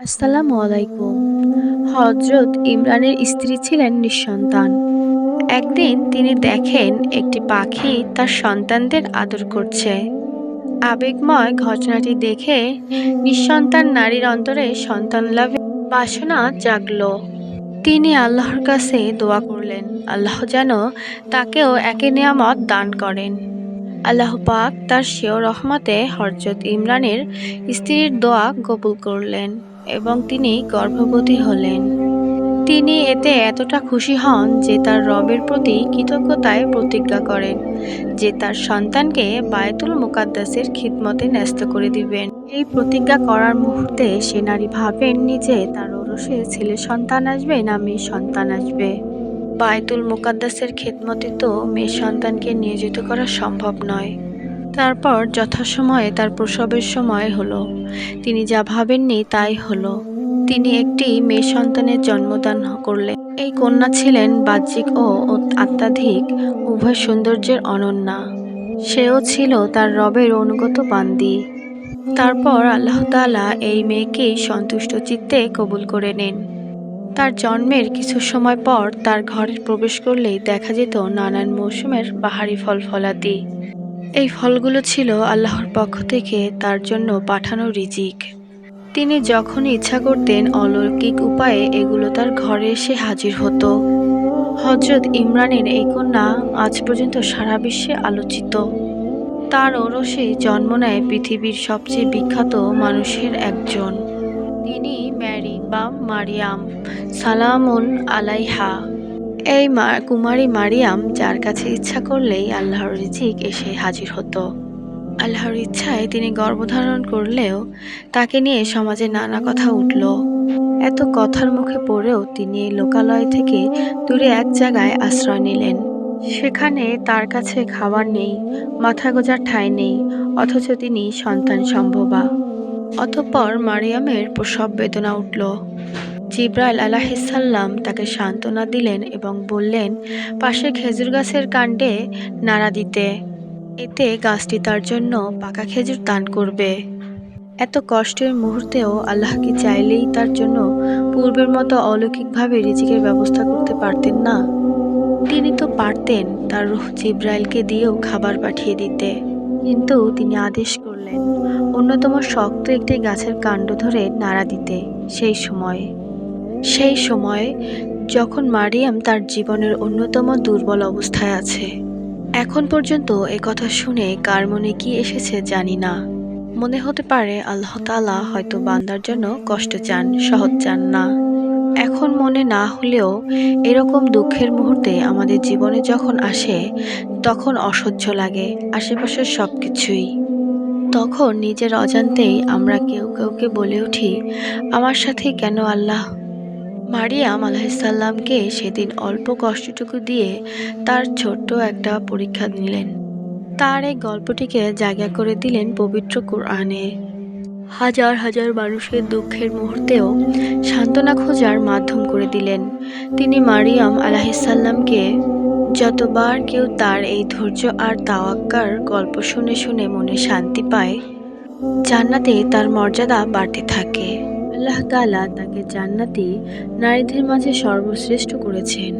আসসালামু আলাইকুম। হজরত ইমরানের স্ত্রী ছিলেন নিঃসন্তান। একদিন তিনি দেখেন একটি পাখি তার সন্তানদের আদর করছে। আবেগময় ঘটনাটি দেখে নিঃসন্তান নারীর অন্তরে সন্তান লাভের বাসনা জাগল। তিনি আল্লাহর কাছে দোয়া করলেন, আল্লাহ যেন তাকেও একই নিয়ামত দান করেন। আল্লাহ পাক তার শিও রহমতে হরজত ইমরানের স্ত্রীর দোয়া কবুল করলেন। এবং তিনি গর্ভবতী হলেন। তিনি এতে এতটা খুশি হন যে তার রবের প্রতি কৃতজ্ঞতায় প্রতিজ্ঞা করেন, যে তার সন্তানকে বায়তুল মুকাদ্দাসের খিদমতে ন্যস্ত করে দিবেন। এই প্রতিজ্ঞা করার মুহূর্তে সে নারী ভাবেন, নিজে তার ওরসে ছেলে সন্তান আসবে না মেয়ে সন্তান আসবে? বায়তুল মুকাদ্দাসের খিদমতে তো মেয়ে সন্তানকে নিয়োজিত করা সম্ভব নয়। তারপর যথাসময়ে তার প্রসবের সময় হলো। তিনি যা ভাবেননি তাই হলো। তিনি একটি মেয়ে সন্তানের জন্মদান করলেন। এই কন্যা ছিলেন বাহ্যিক ও আত্মাধিক উভয় সৌন্দর্যের অনন্যা। সেও ছিল তার রবের অনুগত বান্দি। তারপর আল্লাহ তাআলা এই মেয়েকেই সন্তুষ্ট চিত্তে কবুল করে নেন। তার জন্মের কিছু সময় পর তার ঘরে প্রবেশ করলেই দেখা যেত নানান মৌসুমের বাহারি ফল ফলাদি এই ফলগুলো ছিল আল্লাহর পক্ষ থেকে তার জন্য পাঠানো রিজিক। তিনি যখনই ইচ্ছা করতেন অলৌকিক উপায়ে এগুলো তার ঘরে এসে হাজির হতো। হজরত ইমরানের এই কন্যা আজ পর্যন্ত সারা বিশ্বে আলোচিত। তার ওরসে জন্ম নেয় পৃথিবীর সবচেয়ে বিখ্যাত মানুষের একজন। তিনি ম্যারি বা মারিয়াম সালামুল আলাইহা। এই মা, কুমারী মারিয়াম, যার কাছে ইচ্ছা করলেই আল্লাহর রিজিক এসে হাজির হতো। আল্লাহর ইচ্ছায় তিনি গর্ভধারণ করলেও তাকে নিয়ে সমাজে নানা কথা উঠল। এত কথার মুখে পড়েও তিনি লোকালয় থেকে দূরে এক জায়গায় আশ্রয় নিলেন। সেখানে তার কাছে খাবার নেই, মাথা গোজার ঠাঁই নেই, অথচ তিনি সন্তান সম্ভবা। অতঃপর মারিয়ামের প্রসব বেদনা উঠল। জিব্রাইল আলাহিসাল্লাম তাকে সান্ত্বনা দিলেন এবং বললেন, পাশে খেজুর গাছের কাণ্ডে নাড়া দিতে। এতে গাছটি তার জন্য পাকা খেজুর দান করবে। এত কষ্টের মুহূর্তেও আল্লাহ কি চাইলেই তার জন্য পূর্বের মতো অলৌকিকভাবে রিজিকের ব্যবস্থা করতে পারতেন না? তিনি তো পারতেন তার রুহ জিব্রাইলকে দিয়েও খাবার পাঠিয়ে দিতে। কিন্তু তিনি আদেশ করলেন, অন্যতম শক্ত একটি গাছের কাণ্ড ধরে নাড়া দিতে সেই সময়। সেই সময় যখন মারিয়াম তার জীবনের অন্যতম দুর্বল অবস্থায় আছে। এখন পর্যন্ত এ কথা শুনে কার মনে কি এসেছে জানি না। মনে হতে পারে আল্লাহ তাআলা হয়তো বান্দার জন্য কষ্ট চান, সহজ চান না। এখন মনে না হলেও এরকম দুঃখের মুহূর্তে আমাদের জীবনে যখন আসে, তখন অসহ্য লাগে আশেপাশের সব কিছুই তখন নিজের অজান্তেই আমরা কেউ কেউকে বলে উঠি, আমার সাথে কেন আল্লাহ মারিয়াম আলাহিসাল্লামকে সেদিন অল্প কষ্টটুকু দিয়ে তার ছোট্ট একটা পরীক্ষা নিলেন। তার এই গল্পটিকে জায়গা করে দিলেন পবিত্র কোরআনে। হাজার হাজার মানুষের দুঃখের মুহূর্তেও সান্ত্বনা খোঁজার মাধ্যম করে দিলেন। তিনি মারিয়াম আলাহিসাল্লামকে যতবার কেউ তার এই ধৈর্য আর তাওয়াক্কার গল্প শুনে শুনে মনে শান্তি পায়, জান্নাতে তার মর্যাদা বাড়তে থাকে। আল্লাহ তাআলা তাকে জান্নাতি নারীদের মাঝে সর্বশ্রেষ্ঠ করেছেন।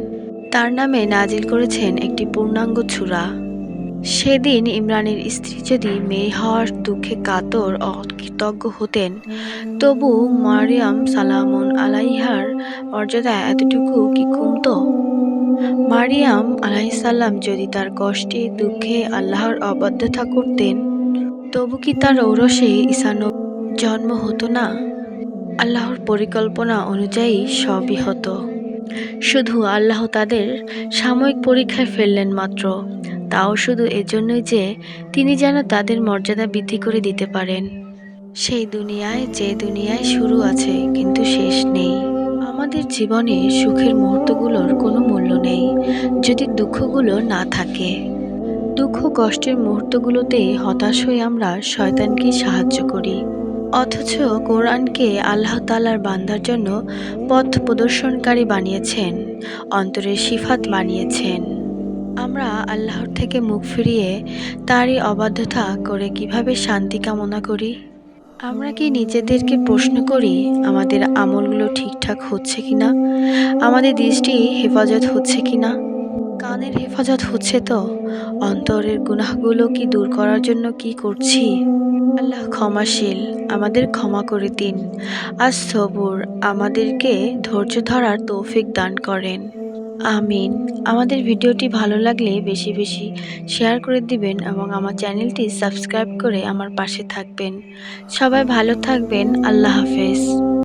তার নামে নাজিল করেছেন একটি পূর্ণাঙ্গ ছুরা। সেদিন ইমরানের স্ত্রী যদি মেয়ে হওয়ার দুঃখে কাতর অকৃতজ্ঞ হতেন, তবু মারিয়াম সালামুন আলাইহার মর্যাদা এতটুকু কি কমতো? মারিয়াম আলাইসাল্লাম যদি তার কষ্টে, দুঃখে আল্লাহর অবাধ্যতা করতেন, তবু কি তার ঔরসে ঈশানো জন্ম হতো না? আল্লাহর পরিকল্পনা অনুযায়ী সবই হতো। শুধু আল্লাহ তাদের সাময়িক পরীক্ষায় ফেললেন মাত্র। তাও শুধু এজন্যই যে তিনি যেন তাদের মর্যাদা বৃদ্ধি করে দিতে পারেন। সেই দুনিয়ায় যে দুনিয়ায় শুরু আছে, কিন্তু শেষ নেই। আমাদের জীবনে সুখের মুহূর্তগুলোর কোনো মূল্য নেই, যদি দুঃখগুলো না থাকে। দুঃখ কষ্টের মুহূর্তগুলোতে হতাশ হয়ে আমরা শয়তানকে সাহায্য করি। অথচ কোরআনকে আল্লাহ তালার বান্দার জন্য পথ প্রদর্শনকারী বানিয়েছেন, অন্তরের সিফাত বানিয়েছেন। আমরা আল্লাহর থেকে মুখ ফিরিয়ে তারই অবাধ্যতা করে কীভাবে শান্তি কামনা করি? আমরা কি নিজেদেরকে প্রশ্ন করি, আমাদের আমলগুলো ঠিকঠাক হচ্ছে কিনা? আমাদের দৃষ্টি হেফাজত হচ্ছে কিনা? কানের হেফাজত হচ্ছে তো? অন্তরের গুনাহগুলো কি দূর করার জন্য কি করছি? আল্লাহ ক্ষমাশীল, আমাদের ক্ষমা করে দিন। আর সবুর আমাদেরকে ধৈর্য ধরার তৌফিক দান করেন। আমিন। আমাদের ভিডিওটি ভালো লাগলে বেশি বেশি শেয়ার করে দিবেন এবং আমার চ্যানেলটি সাবস্ক্রাইব করে আমার পাশে থাকবেন। সবাই ভালো থাকবেন। আল্লাহ হাফেজ।